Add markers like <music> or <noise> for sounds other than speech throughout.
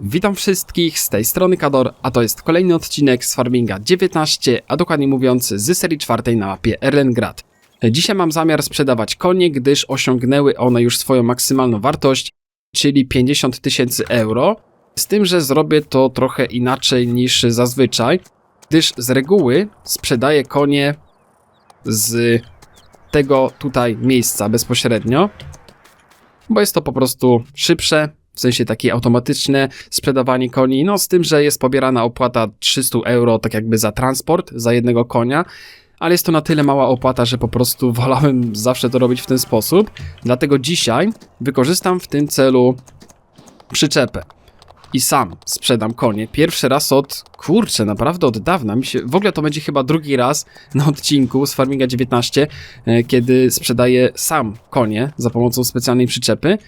Witam wszystkich, z tej strony Kador, a to jest kolejny odcinek z Farminga 19, a dokładnie mówiąc z serii czwartej na mapie Erlengrad. Dzisiaj mam zamiar sprzedawać konie, gdyż osiągnęły one już swoją maksymalną wartość, czyli 50 tysięcy euro, z tym, że zrobię to trochę inaczej niż zazwyczaj, gdyż z reguły sprzedaję konie z tego tutaj miejsca bezpośrednio, bo jest to po prostu szybsze, w sensie takie automatyczne sprzedawanie koni, no z tym, że jest pobierana opłata 300 euro, tak jakby za transport, za jednego konia, ale jest to na tyle mała opłata, że po prostu <laughs> wolałem zawsze to robić w ten sposób, dlatego dzisiaj wykorzystam w tym celu przyczepę i sam sprzedam konie. Pierwszy raz od, kurczę, naprawdę od dawna. Mi się, w ogóle to będzie chyba drugi raz na odcinku z Farminga 19, e, kiedy sprzedaję sam konie za pomocą specjalnej przyczepy.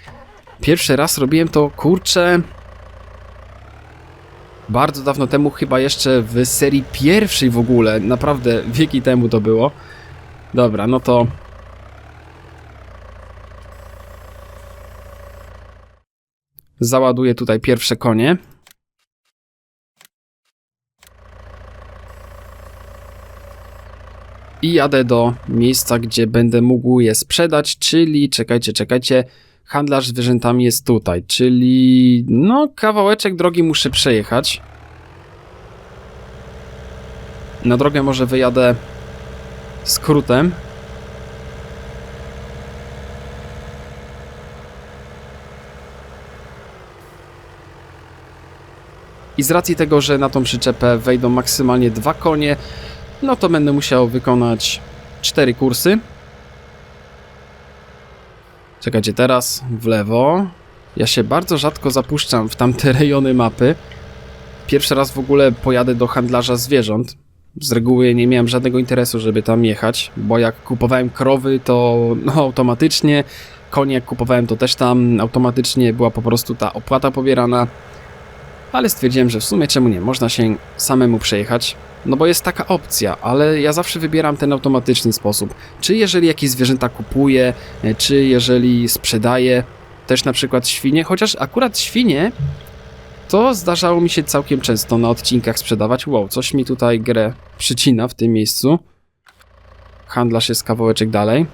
Pierwszy raz robiłem to, kurczę, bardzo dawno temu, chyba jeszcze w serii pierwszej w ogóle, naprawdę wieki temu to było. Dobra, no to... Załaduję tutaj pierwsze konie. I jadę do miejsca, gdzie będę mógł je sprzedać, czyli czekajcie, czekajcie, handlarz zwierzętami jest tutaj, czyli no kawałeczek drogi muszę przejechać. Na drogę może wyjadę skrótem. I z racji tego, że na tą przyczepę wejdą maksymalnie dwa konie, no to będę musiał wykonać cztery kursy. Czekajcie, teraz w lewo. Ja się bardzo rzadko zapuszczam w tamte <laughs> rejony mapy. Pierwszy raz w ogóle pojadę do handlarza zwierząt. Z reguły nie miałem żadnego interesu, żeby tam jechać, bo jak kupowałem krowy, to no, automatycznie, konie jak kupowałem, to też tam automatycznie była po prostu ta opłata pobierana. Ale stwierdziłem, że w sumie czemu nie, można się samemu przejechać. No bo jest taka opcja, ale ja zawsze wybieram ten automatyczny sposób. Czy jeżeli jakieś zwierzęta kupuję, e, czy jeżeli sprzedaję, też na przykład świnie, chociaż akurat świnie to zdarzało mi się całkiem często na odcinkach sprzedawać. Wow, coś mi tutaj grę przycina w tym miejscu. Handlarz jest kawałeczek dalej.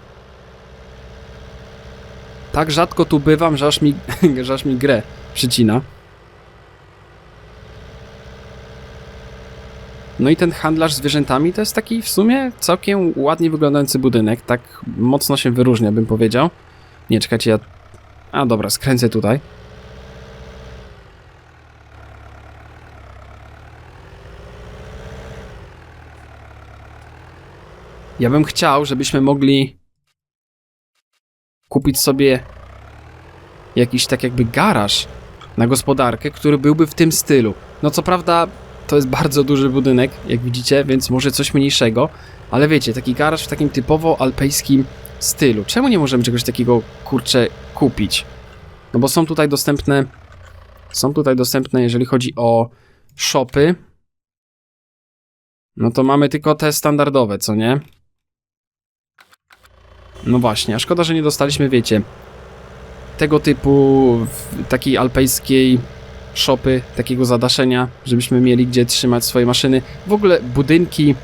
Tak rzadko tu bywam, że aż mi, <laughs> że aż mi grę przycina. No i ten handlarz zwierzętami to jest taki w sumie całkiem ładnie wyglądający budynek, tak mocno się wyróżnia, bym powiedział. Nie, czekajcie, ja... A dobra, skręcę tutaj. Ja bym chciał, żebyśmy mogli kupić sobie jakiś tak jakby garaż na gospodarkę, który byłby w tym stylu. No co prawda to jest bardzo duży budynek, jak widzicie, więc może coś mniejszego, ale wiecie, taki garaż w takim typowo alpejskim stylu. Czemu nie możemy czegoś takiego, kurczę, kupić? No bo są tutaj dostępne, są tutaj dostępne, jeżeli chodzi o shopy, no to mamy tylko te standardowe, co nie? No właśnie, a szkoda, że nie dostaliśmy, wiecie, tego typu takiej alpejskiej shopy, takiego zadaszenia, żebyśmy mieli gdzie trzymać swoje maszyny. W ogóle budynki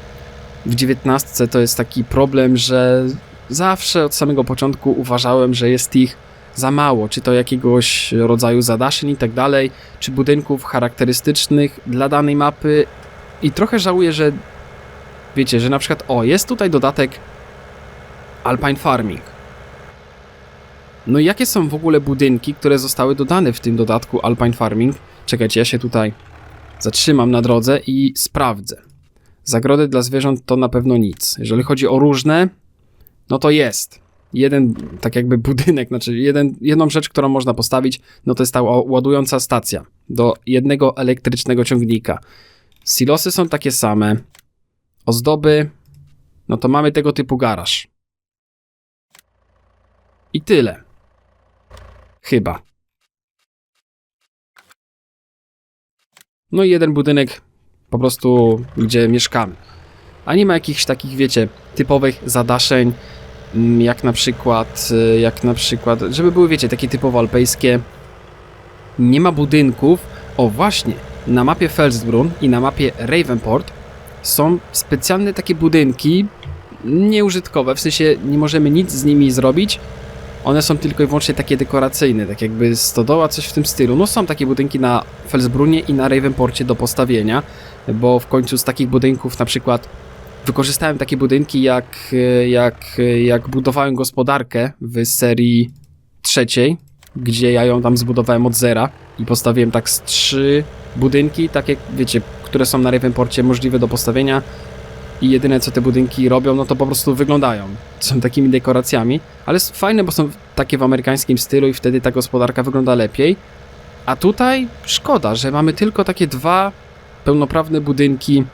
w XIX to jest taki problem, że zawsze od samego początku uważałem, że jest ich za mało, czy to jakiegoś rodzaju zadaszeń i tak dalej, czy budynków charakterystycznych dla danej mapy i trochę żałuję, że wiecie, że na przykład o, jest tutaj dodatek Alpine Farming. No i jakie są w ogóle budynki, które zostały dodane w tym dodatku Alpine Farming? Czekajcie, ja się tutaj zatrzymam na drodze i sprawdzę. Zagrody dla zwierząt to na pewno nic. Jeżeli chodzi o różne, no to jest. Jeden, tak jakby budynek, znaczy jeden, jedną rzecz, którą można postawić, no to jest ta ła- ładująca stacja do jednego elektrycznego ciągnika. Silosy są takie same. Ozdoby, no to mamy tego typu garaż. I tyle. Chyba. No i jeden budynek po prostu, gdzie mieszkamy. A nie ma jakichś takich, wiecie, typowych zadaszeń, mm, jak na przykład, y, jak na przykład, żeby były, wiecie, takie typowo alpejskie. Nie ma budynków, O właśnie, na mapie Felsbrunn i na mapie Ravenport są specjalne takie budynki nieużytkowe, w sensie nie możemy nic z nimi zrobić. One są tylko i wyłącznie takie dekoracyjne, tak jakby stodoła, coś w tym stylu. No są takie budynki na Felsbrunnie i na Ravenporcie do postawienia, bo w końcu z takich budynków na przykład wykorzystałem takie budynki jak, jak, jak budowałem gospodarkę w serii trzeciej, gdzie ja ją tam zbudowałem od zera i postawiłem tak z trzy budynki, takie wiecie, które są na Ravenporcie możliwe do postawienia i jedyne co te budynki robią, no to po prostu wyglądają. Są takimi dekoracjami, ale fajne, bo są takie w amerykańskim stylu i wtedy ta gospodarka wygląda lepiej. A tutaj szkoda, że mamy tylko takie dwa pełnoprawne budynki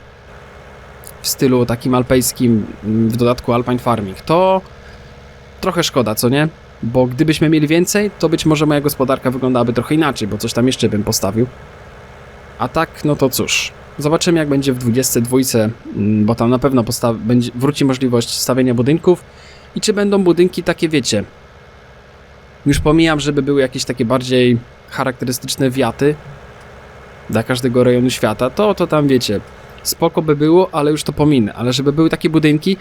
w stylu takim alpejskim, mm, w dodatku Alpine Farming. To trochę szkoda, co nie? Bo gdybyśmy mieli więcej, to być może moja gospodarka wyglądałaby trochę inaczej, bo coś tam jeszcze bym postawił. A tak, no to cóż. Zobaczymy, jak będzie w 22, mm, bo tam na pewno będzie, wróci możliwość stawienia budynków. I czy będą budynki takie, wiecie. Już pomijam, żeby były jakieś takie bardziej charakterystyczne wiaty dla każdego rejonu świata. To, to tam wiecie. Spoko by było, ale już to pominę. Ale żeby były takie budynki,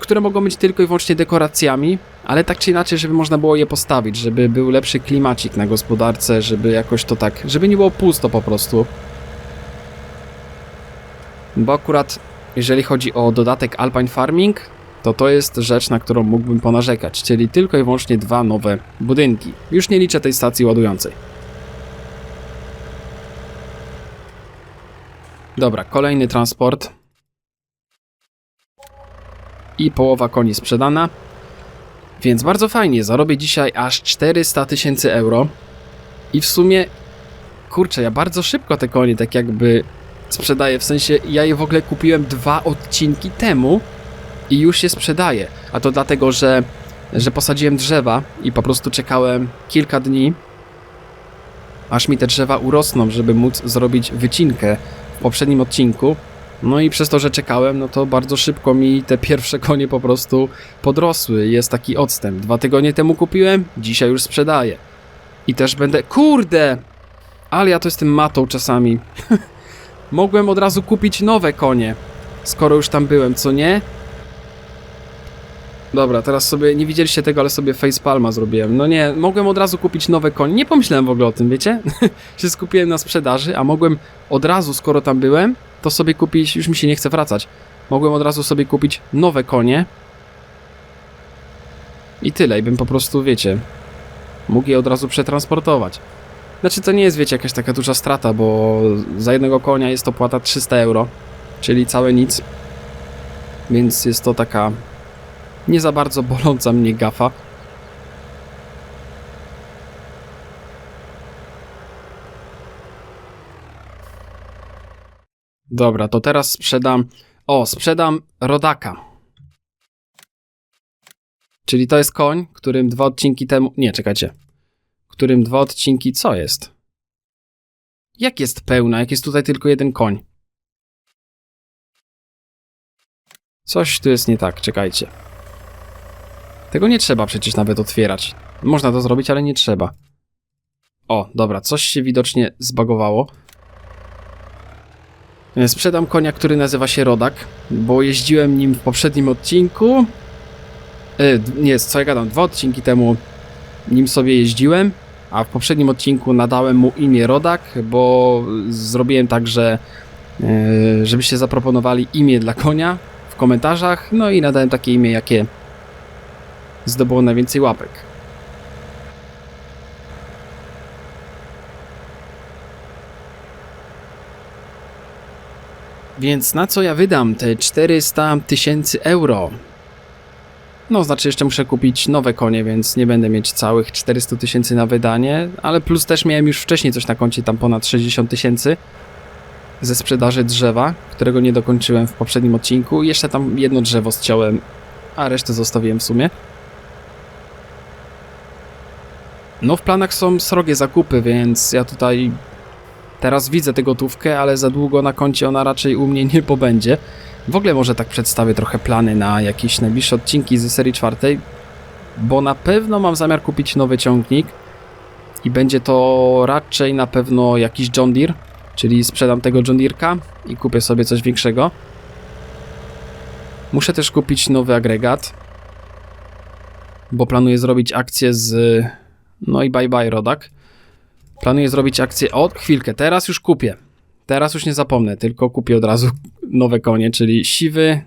które mogą być tylko i wyłącznie dekoracjami, ale tak czy inaczej, żeby można było je postawić, żeby był lepszy klimacik na gospodarce, żeby jakoś to tak, żeby nie było pusto po prostu. Bo akurat jeżeli chodzi o dodatek Alpine Farming, to to jest rzecz, na którą mógłbym ponarzekać, czyli tylko i wyłącznie dwa nowe budynki. Już nie liczę tej stacji ładującej. Dobra, kolejny transport. I połowa koni sprzedana. Więc bardzo fajnie, zarobię dzisiaj aż 400 tysięcy euro. I w sumie, kurczę, ja bardzo szybko te konie tak jakby sprzedaję. W sensie, ja je w ogóle kupiłem dwa odcinki temu i już je sprzedaję. A to dlatego, że, że posadziłem drzewa i po prostu czekałem kilka dni, aż mi te drzewa urosną, żeby móc zrobić wycinkę w poprzednim odcinku. No i przez to, że czekałem, no to bardzo szybko mi te pierwsze <laughs> konie po prostu podrosły. Jest taki odstęp. Dwa tygodnie temu kupiłem, dzisiaj już sprzedaję. I też będę... Kurde! Ale ja to jestem matą czasami. <laughs> Mogłem od razu kupić nowe konie, skoro już tam byłem, co nie? Dobra, teraz sobie, nie widzieliście tego, ale sobie facepalma zrobiłem. No nie, mogłem od razu kupić nowe konie. Nie pomyślałem w ogóle o tym, wiecie? <laughs> się skupiłem na sprzedaży, a mogłem od razu, skoro tam byłem, to sobie kupić, już mi się nie chce wracać. Mogłem od razu sobie kupić nowe konie. I tyle, i bym po prostu, wiecie, mógł je od razu przetransportować. Znaczy, to nie jest, wiecie, jakaś taka duża strata, bo za jednego konia jest opłata 300 euro, czyli całe nic. Więc jest to taka nie za bardzo boląca mnie gafa. Dobra, to teraz sprzedam. O, sprzedam rodaka. Czyli to jest koń, którym dwa odcinki temu. Nie, czekajcie. Którym dwa odcinki. Co jest? Jak jest pełna, jak jest tutaj tylko jeden koń? Coś tu jest nie tak, czekajcie. Tego nie trzeba przecież nawet otwierać. Można to zrobić, ale nie trzeba. O, dobra, coś się widocznie zbagowało. E, Sprzedam konia, który nazywa się Rodak, bo jeździłem nim w poprzednim odcinku. E, nie, co ja gadam, dwa odcinki temu nim sobie jeździłem, a w poprzednim odcinku nadałem mu imię Rodak, bo zrobiłem tak, że e, żebyście zaproponowali imię dla konia w komentarzach, no i nadałem takie imię, jakie zdobyło najwięcej łapek. Więc na co ja wydam te 400 tysięcy euro? No, znaczy jeszcze muszę kupić nowe konie, więc nie będę mieć całych 400 tysięcy na wydanie, ale plus też miałem już wcześniej coś na koncie, tam ponad 60 tysięcy ze sprzedaży drzewa, którego nie dokończyłem w poprzednim odcinku. Jeszcze tam jedno drzewo zciąłem, a resztę zostawiłem w sumie. No, w planach są srogie zakupy, więc ja tutaj teraz widzę tę gotówkę, ale za długo na koncie ona raczej u mnie nie pobędzie. W ogóle może tak przedstawię trochę plany na jakieś najbliższe odcinki ze serii czwartej, bo na pewno mam zamiar kupić nowy ciągnik I będzie to raczej na pewno jakiś John Deere, czyli sprzedam tego John Deere'ka i kupię sobie coś większego. Muszę też kupić nowy agregat, bo planuję zrobić akcję z... No i bye bye Rodak. Planuję zrobić akcję... O, chwilkę, teraz już kupię. Teraz już nie zapomnę, tylko kupię od razu <laughs> nowe konie, czyli siwy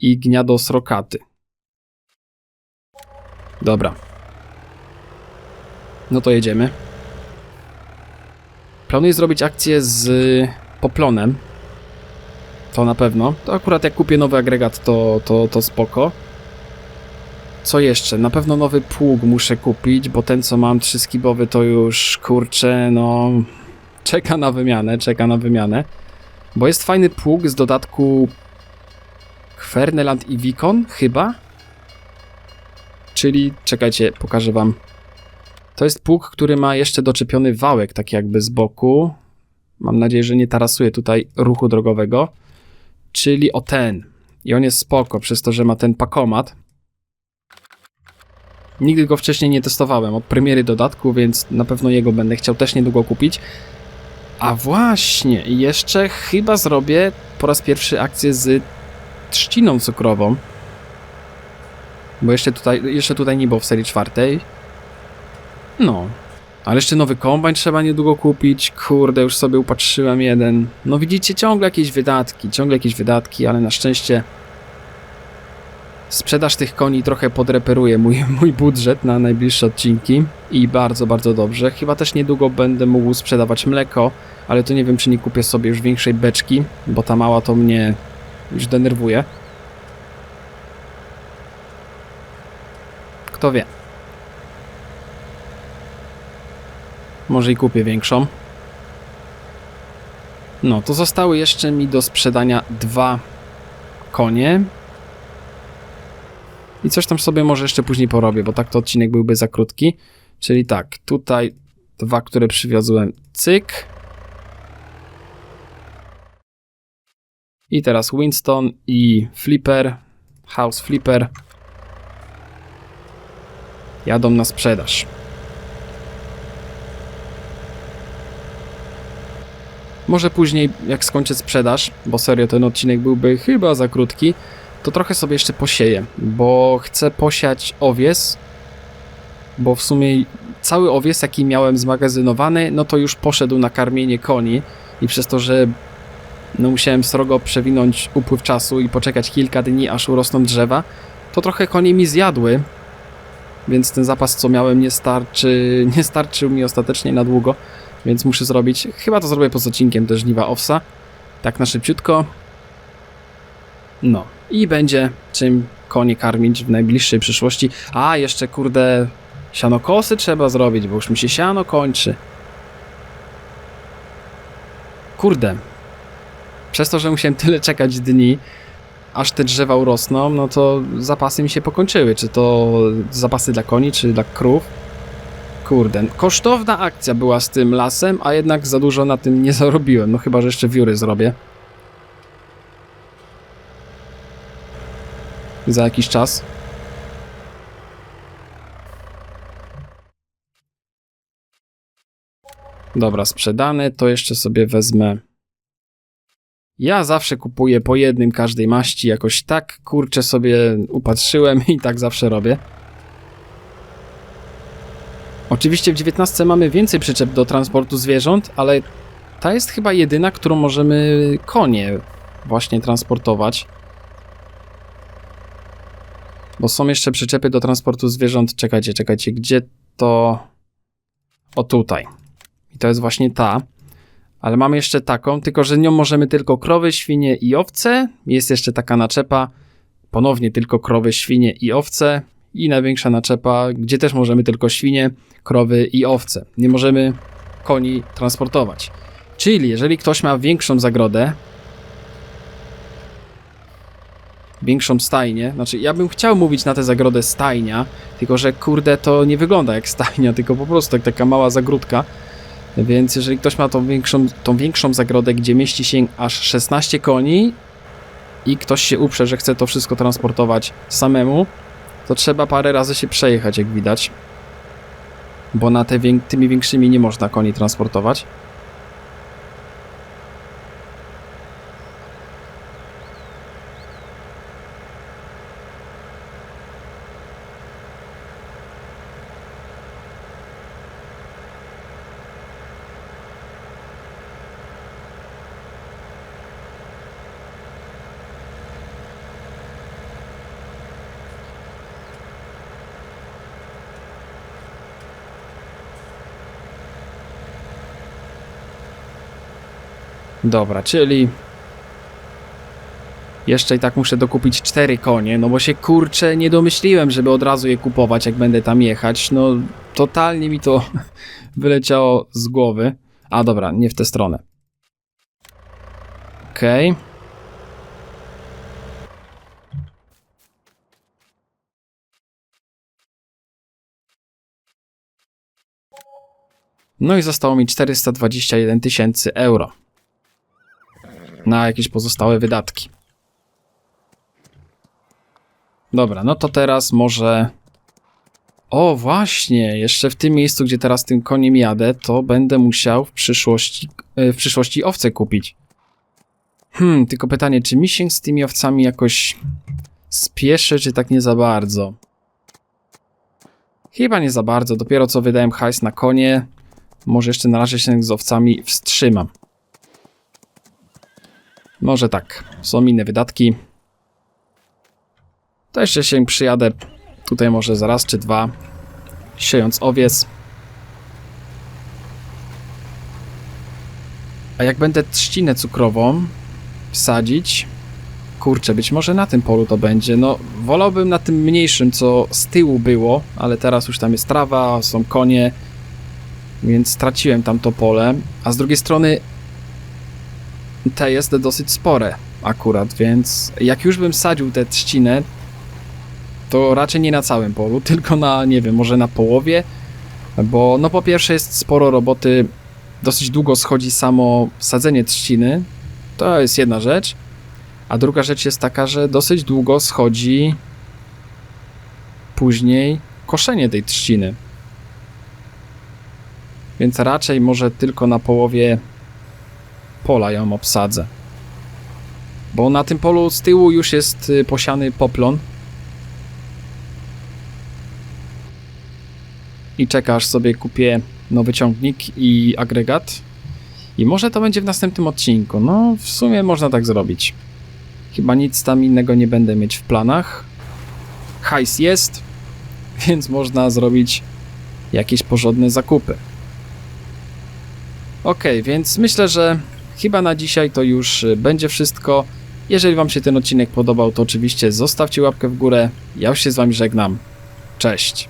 i gniado srokaty. Dobra. No to jedziemy. Planuję zrobić akcję z poplonem. To na pewno. To akurat jak kupię nowy agregat, to, to, to spoko. Co jeszcze? Na pewno nowy pług muszę kupić, bo ten co mam trzyskibowy to już kurczę, no czeka na wymianę, czeka na wymianę. Bo jest fajny pług z dodatku Kwerneland i Wikon, chyba? Czyli, czekajcie, pokażę wam. To jest pług, który ma jeszcze doczepiony wałek, tak jakby z boku. Mam nadzieję, że nie tarasuje tutaj ruchu drogowego. Czyli o ten. I on jest spoko, przez to, że ma ten pakomat. Nigdy go wcześniej nie testowałem od premiery dodatku, więc na pewno jego będę chciał też niedługo kupić. A właśnie, jeszcze chyba zrobię po raz pierwszy akcję z trzciną cukrową. Bo jeszcze tutaj, jeszcze tutaj nie było w serii czwartej. No. Ale jeszcze nowy kombajn trzeba niedługo kupić. Kurde, już sobie upatrzyłem jeden. No widzicie, ciągle jakieś wydatki, ciągle jakieś wydatki, ale na szczęście sprzedaż tych koni trochę podreperuje mój, <laughs> mój budżet na najbliższe odcinki i bardzo, bardzo dobrze. Chyba też niedługo będę mógł sprzedawać mleko, ale to nie wiem, czy nie kupię sobie już większej beczki, bo ta mała to mnie już denerwuje. Kto wie. Może i kupię większą. No, to zostały jeszcze mi do sprzedania dwa konie. I coś tam sobie może jeszcze później porobię, bo tak to odcinek byłby za krótki. Czyli tak, tutaj dwa, które przywiozłem, cyk. I teraz Winston i Flipper, House Flipper jadą na sprzedaż. Może później, jak skończę sprzedaż, bo serio ten odcinek byłby chyba za krótki, to trochę sobie jeszcze posieję, bo chcę posiać owies, bo w sumie cały owies, jaki miałem zmagazynowany, no to już poszedł na karmienie koni i przez to, że no musiałem srogo przewinąć upływ czasu i poczekać kilka dni, aż urosną drzewa, to trochę konie mi zjadły, więc ten zapas, co miałem, nie starczy, <laughs> nie starczył mi ostatecznie na długo, więc muszę zrobić, chyba to zrobię poza odcinkiem też żniwa owsa, tak na szybciutko. No, i będzie czym konie karmić w najbliższej przyszłości. A, jeszcze kurde, sianokosy trzeba zrobić, bo już mi się siano kończy. Kurde, przez to, że musiałem <laughs> tyle czekać dni, aż te drzewa urosną, no to zapasy mi się pokończyły. Czy to zapasy dla koni, czy dla krów. Kurde, kosztowna akcja była z tym lasem, a jednak za dużo na tym nie <laughs> zarobiłem. No chyba, że jeszcze wióry zrobię. Za jakiś czas. Dobra, sprzedane. To jeszcze sobie wezmę ja zawsze kupuję po jednym każdej maści, jakoś tak kurczę sobie upatrzyłem i tak zawsze robię. Oczywiście w 19 mamy więcej przyczep do transportu zwierząt, ale ta jest chyba jedyna, którą możemy konie właśnie transportować. Bo są jeszcze przyczepy do transportu zwierząt. Czekajcie, czekajcie, gdzie to... O tutaj. I to jest właśnie ta. Ale mamy jeszcze taką, tylko że nią możemy tylko krowy, świnie i owce. Jest jeszcze taka naczepa, ponownie tylko krowy, świnie i owce. I największa naczepa, gdzie też możemy tylko świnie, krowy i owce. Nie możemy koni transportować. Czyli jeżeli ktoś ma większą zagrodę, większą stajnię, znaczy ja bym chciał mówić na tę zagrodę stajnia, tylko że kurde to nie wygląda jak stajnia, <laughs> tylko po prostu jak taka mała zagródka, więc jeżeli ktoś ma tą większą, tą większą zagrodę, gdzie mieści się aż 16 koni i ktoś się uprze, że chce to wszystko transportować samemu, to trzeba parę razy się przejechać, jak widać. bo na te tymi większymi nie można koni transportować. Dobra, czyli jeszcze i tak muszę dokupić cztery konie, no bo się kurczę nie domyśliłem, żeby od razu je kupować, jak będę tam jechać. No totalnie mi to <laughs> wyleciało z głowy. A dobra, nie w tę stronę. Okej. No i zostało mi 421 tysięcy euro na jakieś pozostałe wydatki. Dobra, no to teraz może. O, właśnie, jeszcze w tym miejscu, gdzie teraz tym koniem jadę, to będę musiał w przyszłości, e, w przyszłości owce kupić. Hmm, tylko pytanie, czy mi się z tymi owcami jakoś spieszy, czy tak nie za bardzo? Chyba nie za bardzo, dopiero co wydałem hajs na konie, może jeszcze na razie się z owcami wstrzymam. Może tak, są inne wydatki. To jeszcze się przyjadę tutaj może zaraz czy dwa, siejąc owiec. A jak będę trzcinę cukrową wsadzić, kurczę, być może na tym polu to będzie. No, wolałbym na tym mniejszym, co z tyłu było, ale teraz już tam jest trawa, są konie, więc straciłem tam to pole. A z drugiej strony te jest dosyć spore akurat, więc jak już bym sadził tę trzcinę, to raczej nie na całym polu, <laughs> tylko na, nie wiem, może na połowie, bo no po pierwsze jest sporo roboty, dosyć długo schodzi samo sadzenie trzciny, to jest jedna rzecz, a druga rzecz jest taka, że dosyć długo schodzi później koszenie tej trzciny. Więc raczej może tylko na połowie pola ją obsadzę. Bo na tym polu z tyłu już jest y, posiany poplon. I czeka aż sobie kupię nowy ciągnik i agregat. I może to będzie w następnym odcinku. No, w sumie można tak zrobić. Chyba nic tam innego nie będę mieć w planach. Hajs jest, <laughs> więc można zrobić jakieś porządne zakupy. Ok, więc myślę, że chyba na dzisiaj to już y, będzie wszystko. Jeżeli Wam się ten odcinek podobał, to oczywiście zostawcie łapkę w górę. Ja już się z Wami żegnam. Cześć.